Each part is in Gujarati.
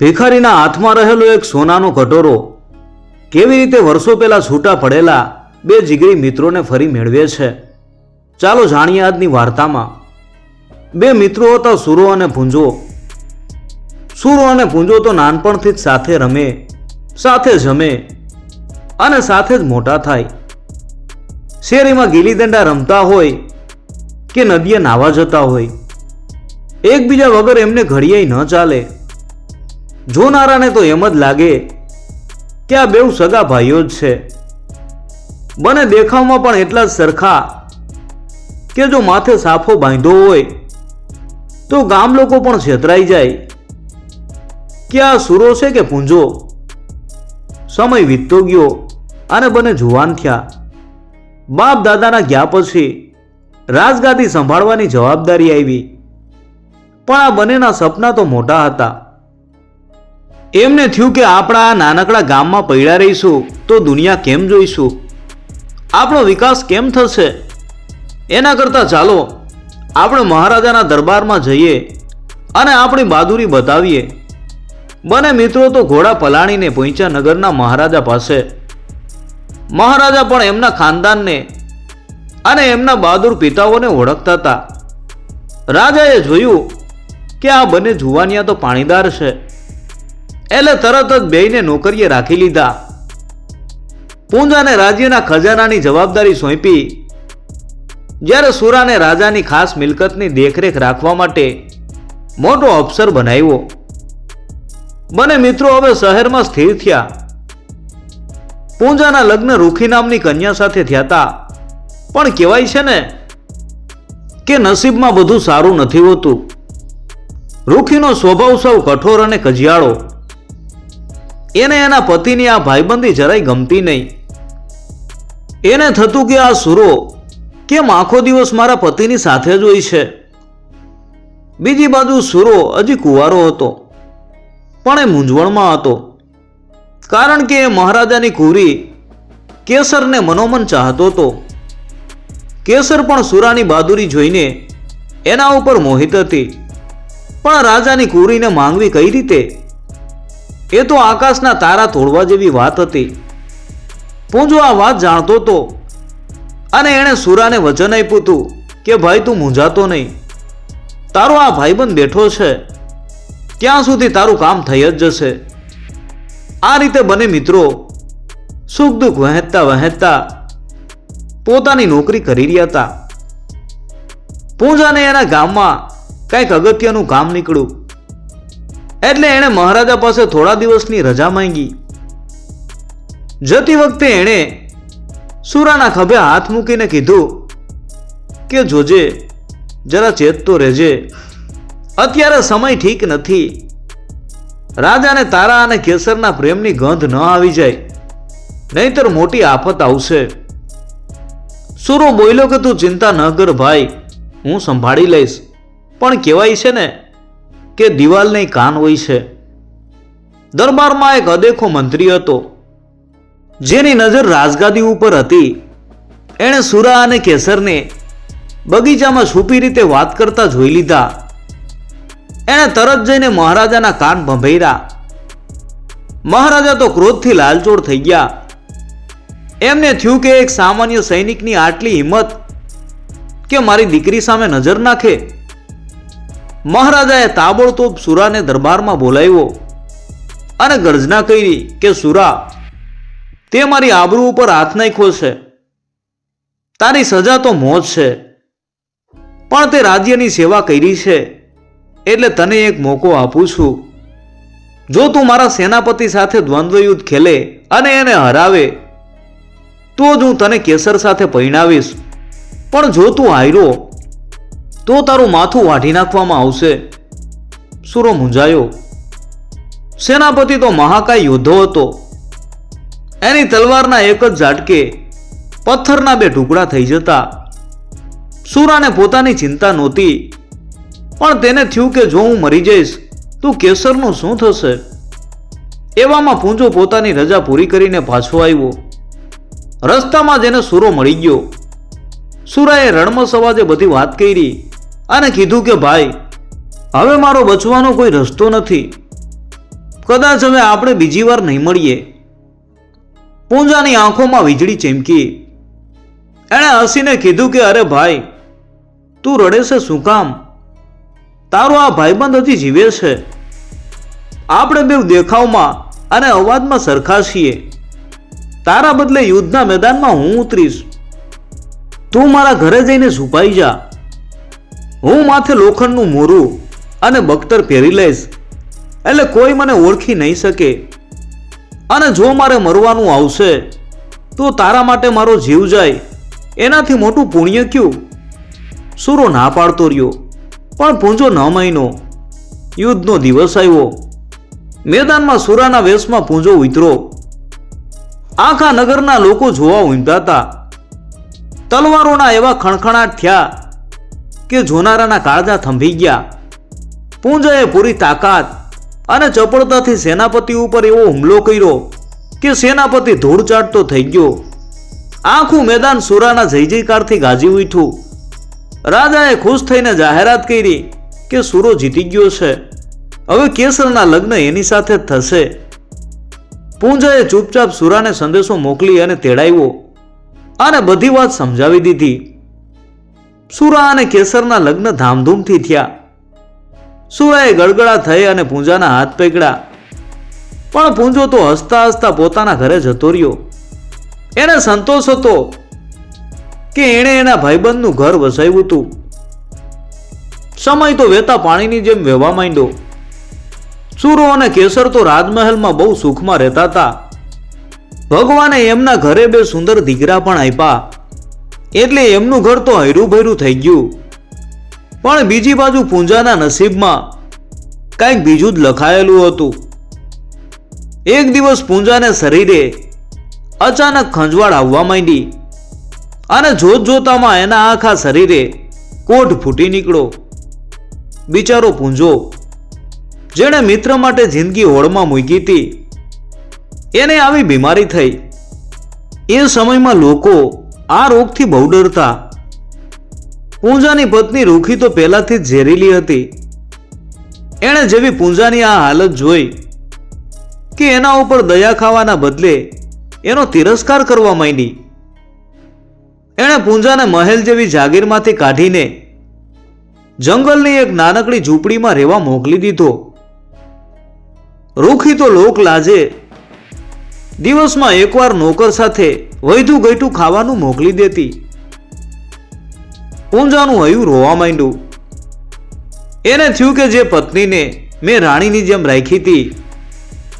ભિખારીના હાથમાં રહેલો એક સોનાનો કટોરો. કેવી રીતે વર્ષો પહેલા છૂટા પડેલા બે જીગરી મિત્રોને ફરી મેળવે છે? ચાલો જાણીએ આજની વાર્તામાં. બે મિત્રો હતા સુરો અને પૂંજો સુરો અને પૂંજો તો નાનપણથી જ સાથે રમે, સાથે જમે અને સાથે જ મોટા થાય. શેરીમાં ગીલી દંડા રમતા હોય કે નદીએ નાવા જતા હોય. એકબીજા વગર એમને ઘડિયાઈ ન ચાલે. જોનારાને તો એમ જ લાગે કે આ બેઉ સગા ભાઈઓ જ છે. બને દેખાવમાં પણ એટલા જ સરખા કે જો માથે સાફો બાંધ્યો હોય, તો ગામ લોકો પણ છેતરાઈ જાય કે આ સુરો છે કે પૂંજો? સમય વીતતો ગયો અને બને જુવાન થયા. બાપ દાદાના ગયા પછી રાજગાદી સંભાળવાની જવાબદારી આવી. પણ આ બંનેના સપના તો મોટા હતા. એમને થયું કે આપણા નાનકડા ગામમાં પડ્યા રહીશું તો દુનિયા કેમ જોઈશું? આપણો વિકાસ કેમ થશે? એના કરતાં ચાલો, આપણે મહારાજાના દરબારમાં જઈએ અને આપણી બહાદુરી બતાવીએ. બને મિત્રો તો ઘોડા પલાણીને પહોંચ્યા નગરના મહારાજા પાસે. મહારાજા પણ એમના ખાનદાનને અને એમના બહાદુર પિતાઓને ઓળખતા હતા. રાજાએ જોયું કે આ બંને જુવાનિયા તો પાણીદાર છે. એટલે તરત જ બેયને નોકરીએ રાખી લીધા. પૂંજાને રાજ્યના ખજાનાની જવાબદારી સોંપી. જ્યારે સુરાને રાજાની ખાસ મિલકતની દેખરેખ રાખવા માટે મોટો અફસર બનાવ્યો. બંને મિત્રો હવે શહેરમાં સ્થિર થયા. પૂંજાના લગ્ન રૂખી નામની કન્યા સાથે થયા હતા પણ કહેવાય છે ને કે નસીબમાં બધું સારું નથી હોતું. રૂખીનો સ્વભાવ સૌ કઠોર અને કજિયાળો. એને એના પતિની આ ભાઈબંધી જરાય ગમતી નહીં. એને થતું કે આ સુરો કેમ આખો દિવસ મારા પતિની સાથે જ હોય છે? બીજી બાજુ સુરો હજી કુંવારો હતો, પણ એ મૂંઝવણમાં હતો. કારણ કે એ મહારાજાની કુરી કેસરને મનોમન ચાહતો હતો. કેસર પણ સુરાની બહાદુરી જોઈને એના ઉપર મોહિત હતી. પણ રાજાની કુરીને માંગવી કઈ રીતે? એ તો આકાશના તારા તોડવા જેવી વાત હતી. પૂંજો આ વાત જાણતો હતો અને એણે સુરાને વચન આપ્યું હતું કે ભાઈ તું મૂંઝાતો નહીં. તારો આ ભાઈબંધ બેઠો છે ત્યાં સુધી તારું કામ થઈ જ જશે? આ રીતે બંને મિત્રો સુખ દુઃખ વહેંચતા વહેંચતા પોતાની નોકરી કરી રહ્યા હતા. પૂંજાને એના ગામમાં કંઈક અગત્યનું કામ નીકળ્યું. એટલે એણે મહારાજા પાસે થોડા દિવસની રજા માંગી. જતી વખતે એણે સુરાના ખભે હાથ મૂકીને કીધું કે, જોજે, જરા ચેતતો રહેજે. અત્યારે સમય ઠીક નથી. રાજાને તારા અને કેસરના પ્રેમની ગંધ ન આવી જાય. નહીતર મોટી આફત આવશે. સુરો બોલ્યો કે, તું ચિંતા ન કર ભાઈ, હું સંભાળી લઈશ. પણ કહેવાય છે ને કે દિવાલને કાન હોય છે. દરબારમાં એક અદેખો મંત્રી હતો. જેની નજર રાજગાદી ઉપર હતી. એણે સુરા અને કેસરને બગીચામાં છુપી રીતે વાત કરતા જોઈ લીધા. એણે તરત જઈને મહારાજાના કાન ભંભેર્યા મહારાજા તો ક્રોધથી લાલચોળ થઈ ગયા. એમને થયું કે એક સામાન્ય સૈનિકની આટલી હિંમત કે મારી દીકરી સામે નજર નાખે. મહારાજાએ તાબડતોબ સુરાને દરબારમાં બોલાવ્યો અને ગર્જના કરી કે, સુરા, તે મારી આબરૂ ઉપર હાથ નાખ્યો છે. તારી સજા તો મોત છે, પણ તે રાજ્યની સેવા કરી છે, એટલે તને એક મોકો આપું છું. જો તું મારા સેનાપતિ સાથે દ્વંદ્વ યુદ્ધ ખેલે અને એને હરાવે, તો જ હું તને કેસર સાથે પરિણાવીશ. પણ જો તું હાર્યો તો તારું માથું વાઢી નાખવામાં આવશે. સુરો મૂંઝાયો. સેનાપતિ તો મહાકાય યોદ્ધો હતો. એની તલવારના એક જ ઝાટકે પથ્થરના બે ટુકડા થઈ જતા. સુરાને પોતાની ચિંતા નહોતી. પણ તેને થયું કે જો હું મરી જઈશ, તો કેસરનું શું થશે? એવામાં પૂંજો પોતાની રજા પૂરી કરીને પાછો આવ્યો. રસ્તામાં જેને સુરો મળી ગયો. સુરાએ રણમસ સવાજે બધી વાત કરી. અને કીધું કે, ભાઈ, હવે મારો બચવાનો કોઈ રસ્તો નથી. કદાચ હવે આપણે બીજી વાર નહીં મળીએ. પૂંજાની આંખોમાં વીજળી ચમકી. એણે હસીને કીધું કે, અરે ભાઈ, તું રડે છે શું કામ? તારો આ ભાઈબંધ હજી જીવે છે. આપણે બે દેખાવમાં અને અવાજમાં સરખા છીએ. તારા બદલે યુદ્ધના મેદાનમાં હું ઉતરીશ. તું મારા ઘરે જઈને છુપાઈ જા. હું માથે લોખંડનું મોરું અને બખ્તર પહેરી લઈશ. એટલે કોઈ મને ઓળખી નહીં શકે. અને જો મારે મરવાનું આવશે, તો તારા માટે મારો જીવ જાય. એનાથી મોટું પુણ્ય ક્યું? સુરો ના પાડતો રહ્યો. પણ પૂંજો ન મહિનો. યુદ્ધનો દિવસ આવ્યો. મેદાનમાં સુરાના વેશમાં પૂંજો ઉતરો આખા નગરના લોકો જોવા ઊંધાતા તલવારોના એવા ખણખણાટ થયા. કે જોનારાના કાળજા થંભી ગયા. પૂંજાએ પૂરી તાકાત અને ચપળતાથી સેનાપતિ ઉપર એવો હુમલો કર્યો કે સેનાપતિ ધૂળ ચાટતો થઈ ગયો. આખું મેદાન સુરાના જય જયકારથી ગાજી ઉઠ્યું. રાજાએ ખુશ થઈને જાહેરાત કરી કે સુરો જીતી ગયો છે. હવે કેસરના લગ્ન એની સાથે જ થશે. પૂંજાએ ચૂપચાપ સુરાને સંદેશો મોકલી અને તેડાવ્યો. અને બધી વાત સમજાવી દીધી. સુરા અને કેસરના લગ્ન ધામધૂમથી થયા. સુરાએ ગળગળા થઈ અને પૂંજાના હાથ પકડ્યા. પણ પૂંજો તો હસતા હસતા પોતાના ઘરે જતો રહ્યો. એને સંતોષ હતો કે એણે એના ભાઈબંધનું ઘર વસાવ્યું હતું. સમય તો વહેતા પાણીની જેમ વહેવા માંડ્યો. સુરો અને કેસર તો રાજમહેલમાં બહુ સુખમાં રહેતા હતા. ભગવાને એમના ઘરે બે સુંદર દીકરા પણ આપ્યા. એટલે એમનું ઘર તો હૈરું ભૈરું થઈ ગયું. પણ બીજી બાજુ પૂંજાના નસીબમાં કંઈક બીજું જ લખાયેલું હતું. એક દિવસ પૂંજાને શરીરે અચાનક ખંજવાળ આવવા માંડી અને જોત જોતામાં એના આખા શરીરે કોઢ ફૂટી નીકળો બિચારો પૂંજો, જેણે મિત્ર માટે જિંદગી હોળમાં મૂકી હતી, એને આવી બીમારી થઈ. એ સમયમાં લોકો આ રોગથી બહુ ડરતા. પૂંજાની પત્ની રૂખી તો પહેલાથી ઝેરીલી હતી. એણે જેવી પૂંજાની આ હાલત જોઈ કે એના ઉપર દયા ખાવાના બદલે એનો તિરસ્કાર કરવા માંડી. એણે પૂંજાને મહેલ જેવી જાગીરમાંથી કાઢીને જંગલની એક નાનકડી ઝૂંપડીમાં રહેવા મોકલી દીધો. રૂખી તો લોક લાજે દિવસમાં એકવાર નોકર સાથે વૈધું ગઈઠું ખાવાનું મોકલી દેતી. પૂંજાનું હયું રોવા માંડ્યું. એને થયું કે જે પત્નીને મેં રાણીની જેમ રાખી હતી,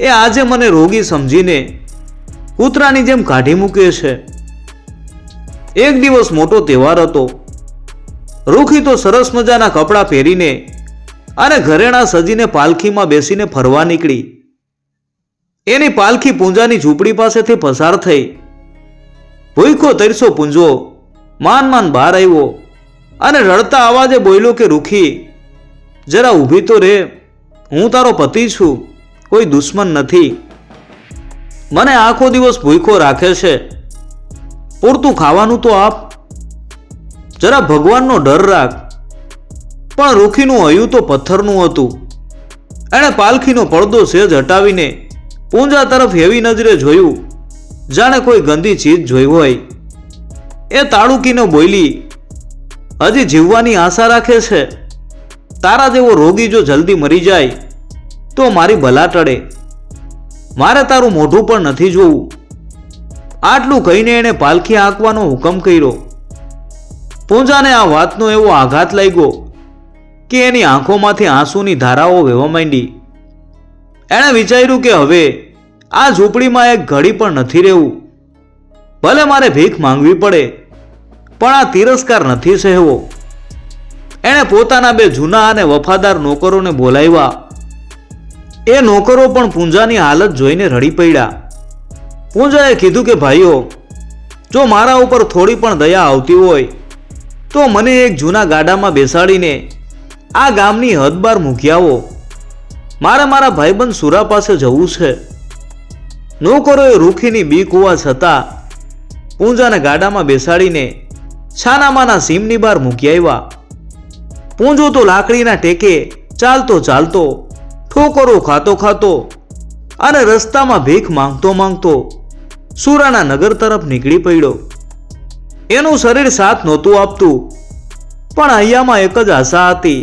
એ આજે મને રોગી સમજીને કૂતરાની જેમ કાઢી મૂકે છે. એક દિવસ મોટો તહેવાર હતો. રૂખી તો સરસ મજાના કપડાં પહેરીને અને ઘરેણા સજીને પાલખીમાં બેસીને ફરવા નીકળી. એની પાલખી પૂંજાની ઝૂંપડી પાસેથી પસાર થઈ. ભૂખો તરસો પૂંજો માન માન બહાર આવ્યો અને રડતા અવાજે બોલ્યો કે, રૂખી, જરા ઊભી તો રે. હું તારો પતિ છું, કોઈ દુશ્મન નથી. મને આખો દિવસ ભૂખો રાખે છે. પૂરતું ખાવાનું તો આપ. જરા ભગવાનનો ડર રાખ. પણ રૂખીનું હયું તો પથ્થરનું હતું. એણે પાલખીનો પડદો સેજ હટાવીને પૂંજા તરફ એવી નજરે જોયું. જાણે કોઈ ગંદી ચીજ જોઈ હોય. એ તાળુકીને બોલી, હજી જીવવાની આશા રાખે છે. તારા જેવો રોગી જો જલ્દી મરી જાય, તો મારી ભલા ટળે. મારે તારું મોઢું પણ નથી જોવું. આટલું કહીને એણે પાલખી આંકવાનો હુકમ કર્યો. પૂંજાને આ વાતનો એવો આઘાત લાગ્યો કે એની આંખોમાંથી આંસુની ધારાઓ વહેવા માંડી. એણે વિચાર્યું કે હવે આ ઝૂંપડીમાં એક ઘડી પણ નથી રહેવું. ભલે મારે ભીખ માંગવી પડે, પણ આ તિરસ્કાર નથી સહેવો. એણે પોતાના બે જૂના અને વફાદાર નોકરોને બોલાવ્યા. એ નોકરો પણ પૂંજાની હાલત જોઈને રડી પડ્યા. પૂંજાએ કીધું કે, ભાઈઓ, જો મારા ઉપર થોડી પણ દયા આવતી હોય, તો મને એક જૂના ગાડામાં બેસાડીને આ ગામની હદ બાર મૂકી આવો. મારે મારા ભાઈબંધ સુરા પાસે જવું છે. નોકરોએ રૂખીની બીક હોવા છતાં પૂંજાને ગાડામાં બેસાડીને છાનામાના સીમની બહાર મૂકી આવ્યા. પૂંજો તો લાકડીના ટેકે ચાલતો ચાલતો, ઠોકરો ખાતો ખાતો અને રસ્તામાં ભીખ માંગતો માંગતો સુરાના નગર તરફ નીકળી પડ્યો. એનું શરીર સાથ નહોતું આપતું, પણ અહીંયામાં એક જ આશા હતી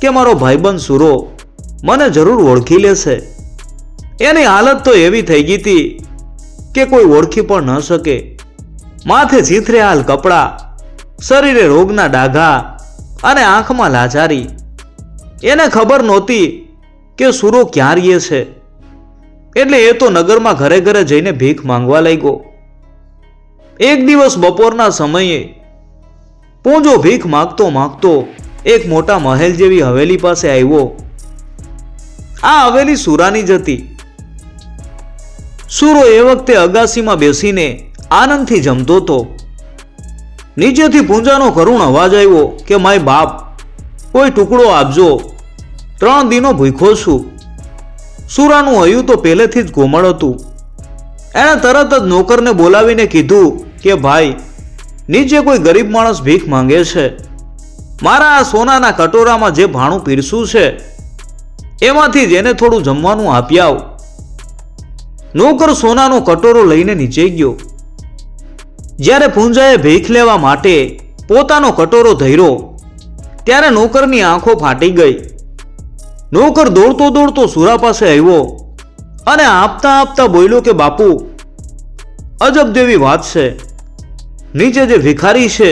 કે મારો ભાઈબંધ સુરો મને જરૂર ઓળખી લેશે. એની હાલત તો એવી થઈ ગઈ હતી કે કોઈ ઓળખી પણ ન શકે. માથે ચીથરે હાલ કપડાં, શરીરે રોગના ડાઘા અને આંખમાં લાચારી. એને ખબર નહોતી કે સુરો ક્યાં રહીએ છે. એટલે એ તો નગરમાં ઘરે ઘરે જઈને ભીખ માંગવા લાગ્યો. એક દિવસ બપોરના સમયે પૂંજો ભીખ માગતો માગતો એક મોટા મહેલ જેવી હવેલી પાસે આવ્યો. આ હવેલી સુરાની જ હતી. સુરો એ વખતે અગાસીમાં બેસીને આનંદથી જમતો હતો. નીચેથી પૂંજાનો કરુણ અવાજ આવ્યો કે, માય બાપ, કોઈ ટુકડો આપજો. ત્રણ દિનો ભૂખો છું. સુરાનું હયું તો પહેલેથી જ કોમળ હતું. એણે તરત જ નોકરને બોલાવીને કીધું કે, ભાઈ, નીચે કોઈ ગરીબ માણસ ભીખ માંગે છે. મારા આ સોનાના કટોરામાં જે ભાણું પીરસું છે, એમાંથી જ એને થોડું જમવાનું આપી આવ. નોકર સોનાનો કટોરો લઈને નીચે ગયો. જ્યારે પૂંજાએ ભીખ લેવા માટે પોતાનો કટોરો ધર્યો, ત્યારે નોકરની આંખો ફાટી ગઈ. નોકર દોડતો દોડતો સુરા પાસે આવ્યો અને આપતા આપતા બોલ્યો કે, બાપુ, અજબ જેવી વાત છે. નીચે જે ભિખારી છે,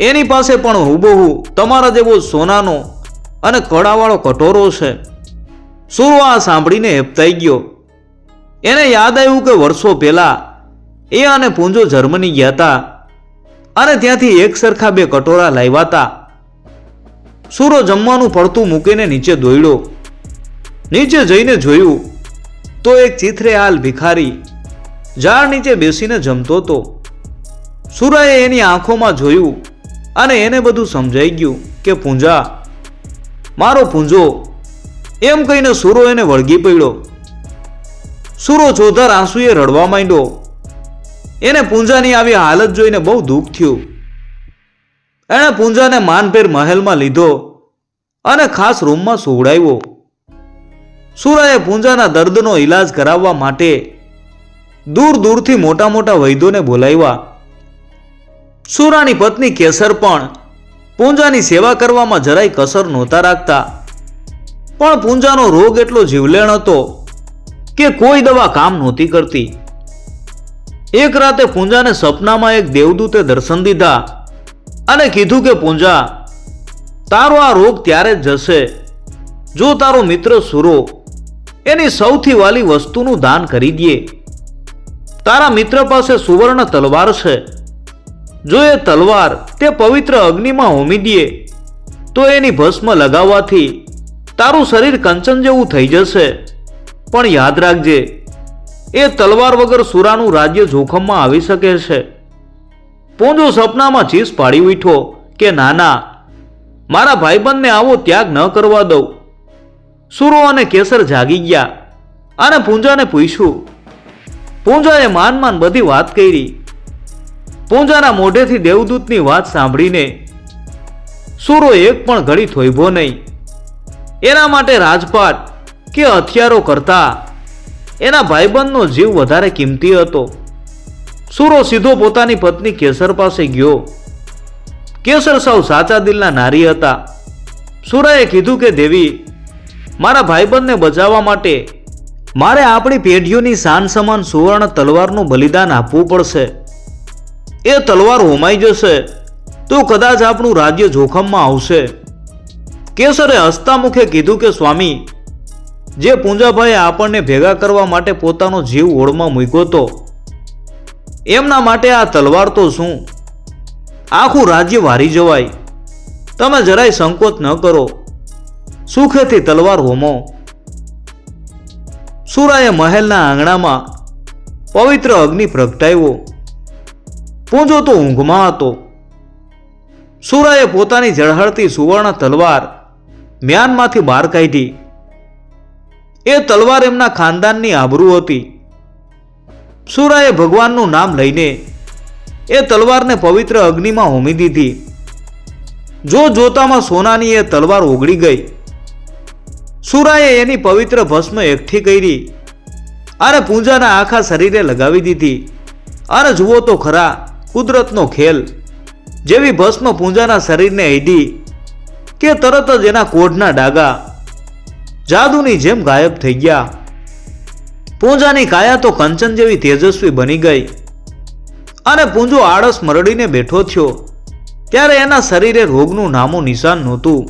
એની પાસે પણ હુબહુ તમારા જેવો સોનાનો અને કડાવાળો કટોરો છે. સુરો આ સાંભળીને હેપતાઈ ગયો. એને યાદ આવ્યું કે વર્ષો પહેલા એ અને પૂંજો જર્મની ગયા હતા. અને ત્યાંથી એક સરખા બે કટોરા લાવ્યા હતા. સૂરો જમવાનું પડતું મૂકીને નીચે દોડ્યો નીચે જઈને જોયું તો એક ચીથરે હાલ ભિખારી ઝાડ નીચે બેસીને જમતો હતો. સુરાએ એની આંખોમાં જોયું અને એને બધું સમજાઈ ગયું કે, પૂંજા, મારો પૂંજો. એમ કહીને સૂરો એને વળગી પડ્યો. સૂરો જોધર આંસુએ રડવા માંડ્યો. એને પૂંજાની આવી હાલત જોઈને બહુ દુઃખ થયું. એણે પૂંજાને માનભેર મહેલમાં લીધો અને ખાસ રૂમમાં સુવડાવ્યો. સુરાએ પૂંજાના દર્દનો ઈલાજ કરાવવા માટે દૂર દૂરથી મોટા મોટા વૈદ્યોને બોલાવ્યા. સુરાની પત્ની કેસર પણ પૂંજાની સેવા કરવામાં જરાય કસર નહોતા રાખતા. પણ પૂંજાનો રોગ એટલો જીવલેણ હતો કે કોઈ દવા કામ નહોતી કરતી. એક રાતે પૂંજાને સપનામાં એક દેવદૂતે દર્શન દીધા અને કીધું કે, પૂંજા, તારો આ રોગ ત્યારે જ જશે. જો તારો મિત્ર સુરો, એની સૌથી વાલી વસ્તુનું દાન કરી દે. તારા મિત્ર પાસે સુવર્ણ તલવાર છે. જો એ તલવાર તે પવિત્ર અગ્નિમાં હોમી દે, તો એની ભસ્મ લગાવવાથી તારું શરીર કંચન જેવું થઈ જશે. પણ યાદ રાખજે, એ તલવાર વગર સુરાનું રાજ્ય જોખમમાં આવી શકે છે. પૂંજો સપનામાં ચીસ પાડી ઉઠ્યો કે નાના મારા ભાઈબંધને આવો ત્યાગ ન કરવા દઉં. સુરો અને કેસર જાગી ગયા અને પૂંજાને પૂછ્યું, પૂંજાએ માન માન બધી વાત કરી. પૂંજાના મોઢેથી દેવદૂતની વાત સાંભળીને સુરો એક પણ ઘડી થોભો નહીં. એના માટે રાજપાટ કે હથિયારો કરતા. એના ભાઈબંધનો જીવ વધારે કિંમતી હતો. સુરો સીધો પોતાની પત્ની કેસર પાસે ગયો. કેસર સૌ સાચા દિલના નારી હતા. સુરાએ કીધું કે, દેવી, મારા ભાઈબંધને બચાવવા માટે મારે આપણી પેઢીઓની શાન સમાન સુવર્ણ તલવારનું બલિદાન આપવું પડશે. એ તલવાર હોમાઈ જશે. તો કદાચ આપણું રાજ્ય જોખમમાં આવશે. કેસરે હસતા મુખે કીધું કે, સ્વામી જે પૂંજાભાઈએ આપણને ભેગા કરવા માટે પોતાનો જીવ ઓળમાં મૂક્યો હતો. એમના માટે આ તલવાર તો શું? આખું રાજ્ય વારી જવાય. તમે જરાય સંકોચ ન કરો. સુખેથી તલવાર હોમો. સુરાએ મહેલના આંગણામાં પવિત્ર અગ્નિ પ્રગટાવ્યો. પૂંજો તો ઊંઘમાં હતો. સુરાએ પોતાની ઝળહળતી સુવર્ણ તલવાર મ્યાનમાંથી બહાર કાઢી. એ તલવાર એમના ખાનદાનની આબરૂ હતી. સુરાએ ભગવાનનું નામ લઈને એ તલવારને પવિત્ર અગ્નિમાં હોમી દીધી. જો જોતામાં સોનાની એ તલવાર ઓગળી ગઈ. સુરાએ એની પવિત્ર ભસ્મ એકઠી કરી. અને પૂંજાના આખા શરીરે લગાવી દીધી. અને જુઓ તો ખરા, કુદરતનો ખેલ. જેવી ભસ્મ પૂંજાના શરીરને હીધી કે તરત જ એના કોઢના ડાગા જાદુની જેમ ગાયબ થઈ ગયા. પૂંજાની કાયા તો કંચન જેવી તેજસ્વી બની ગઈ. અને પૂંજો આળસ મરડીને બેઠો થયો. ત્યારે એના શરીરે રોગનું નામું નિશાન નહોતું.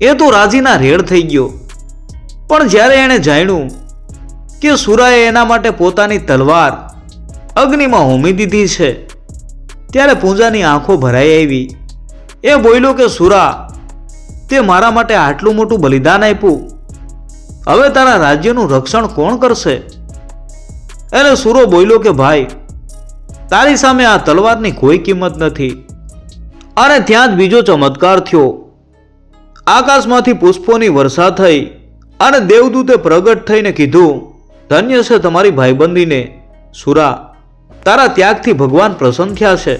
એ તો રાજીના રેડ થઈ ગયો. પણ જ્યારે એણે જાણ્યું કે સુરાએ એના માટે પોતાની તલવાર, અગ્નિમાં હોમી દીધી છે, ત્યારે પૂંજાની આંખો ભરાઈ આવી. એ બોલ્યો કે, સુરા તે મારા માટે આટલું મોટું બલિદાન આપ્યું. હવે તારા રાજ્યનું રક્ષણ કોણ કરશે? એટલે સુરો બોલ્યો કે, ભાઈ, તારી સામે આ તલવારની કોઈ કિંમત નથી. અને ત્યાં જ બીજો ચમત્કાર થયો. આકાશમાંથી પુષ્પોની વર્ષા થઈ અને દેવદૂતે પ્રગટ થઈને કીધું, ધન્ય છે તમારી ભાઈબંધીને. સુરા, તારા ત્યાગથી ભગવાન પ્રસન્ન થયા છે.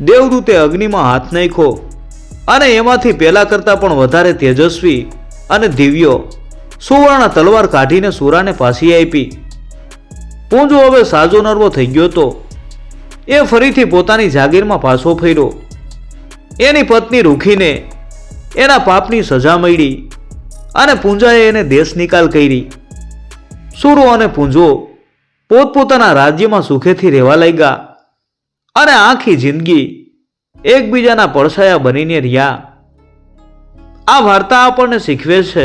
દેવદૂતે અગ્નિમાં હાથ નાખ્યો. અને એમાંથી પહેલાં કરતાં પણ વધારે તેજસ્વી અને દિવ્યો સુવર્ણ તલવાર કાઢીને સુરાને પાછી આપી. પૂંજો હવે સાજો નરવો થઈ ગયો તો એ ફરીથી પોતાની જાગીરમાં પાછો ફર્યો. એની પત્ની રૂખીને એના પાપની સજા મળી અને પૂંજાએ એને દેશ નિકાલ કરી. સુરો અને પૂંજો પોતપોતાના રાજ્યમાં સુખેથી રહેવા લાગ્યા અને આખી જિંદગી એકબીજાના પડછાયા બનીને રહ્યા. આ વાર્તા આપણને શીખવે છે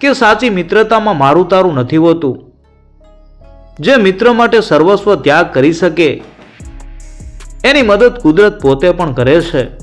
કે સાચી મિત્રતામાં મારું તારું નથી હોતું. જે મિત્ર માટે સર્વસ્વ ત્યાગ કરી શકે, એની મદદ કુદરત પોતે પણ કરે છે.